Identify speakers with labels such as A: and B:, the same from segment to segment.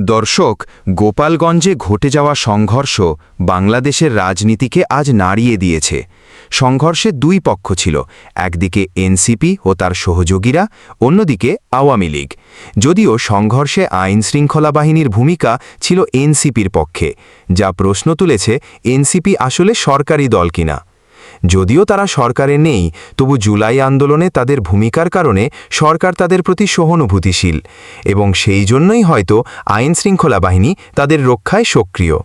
A: দর্শক, গোপালগঞ্জে ঘটে যাওয়া সংঘর্ষ বাংলাদেশের রাজনীতিকে আজ নাড়িয়ে দিয়েছে। সংঘর্ষে দুই পক্ষ ছিল, একদিকে এনসিপি ও তার সহযোগীরা, অন্যদিকে আওয়ামী লীগ। যদিও সংঘর্ষে আইন শৃঙ্খলা বাহিনীর ভূমিকা ছিল এনসিপির পক্ষে, যা প্রশ্ন তুলেছে এনসিপি আসলে সরকারি দল কিনা। যদিও তারা সরকারে নেই, তবু জুলাই আন্দোলনে তাদের ভূমিকার কারণে সরকার তাদের প্রতি সহানুভূতিশীল এবং সেই জন্যই হয়তো আইন শৃঙ্খলা বাহিনী তাদের রক্ষায় সক্রিয়।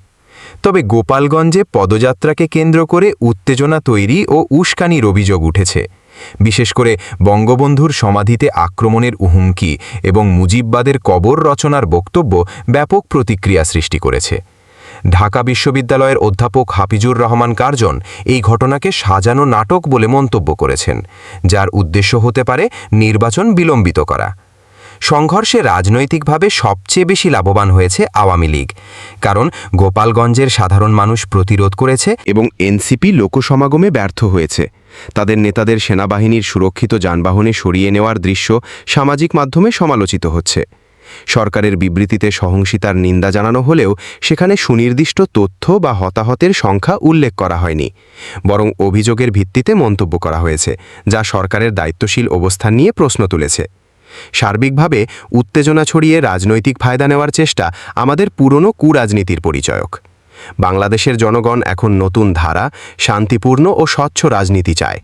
A: তবে গোপালগঞ্জে পদযাত্রাকে কেন্দ্র করে উত্তেজনা তৈরি ও উস্কানির অভিযোগ উঠেছে। বিশেষ করে বঙ্গবন্ধুর সমাধিতে আক্রমণের হুমকি এবং মুজিববাদের কবর রচনার বক্তব্য ব্যাপক প্রতিক্রিয়া সৃষ্টি করেছে। ঢাকা বিশ্ববিদ্যালয়ের অধ্যাপক হাফিজুর রহমান কার্জন এই ঘটনাকে সাজানো নাটক বলে মন্তব্য করেছেন, যার উদ্দেশ্য হতে পারে নির্বাচন বিলম্বিত করা। সংঘর্ষে রাজনৈতিকভাবে সবচেয়ে বেশি লাভবান হয়েছে আওয়ামী লীগ, কারণ গোপালগঞ্জের সাধারণ মানুষ প্রতিরোধ করেছে
B: এবং এনসিপি লোকসমাগমে ব্যর্থ হয়েছে। তাদের নেতাদের সেনাবাহিনীর সুরক্ষিত যানবাহনে সরিয়ে নেওয়ার দৃশ্য সামাজিক মাধ্যমে সমালোচিত হচ্ছে। সরকারের বিবৃতিতে সহিংসিতার নিন্দা জানানো হলেও সেখানে সুনির্দিষ্ট তথ্য বা হতাহতের সংখ্যা উল্লেখ করা হয়নি। বরং অভিযোগের ভিত্তিতে মন্তব্য করা হয়েছে, যা সরকারের দায়িত্বশীল অবস্থান নিয়ে প্রশ্ন তুলেছে। সার্বিকভাবে উত্তেজনা ছড়িয়ে রাজনৈতিক ফায়দা নেওয়ার চেষ্টা আমাদের পুরনো কুরাজনীতির পরিচয়ক। বাংলাদেশের জনগণ এখন নতুন ধারা, শান্তিপূর্ণ ও স্বচ্ছ রাজনীতি চায়।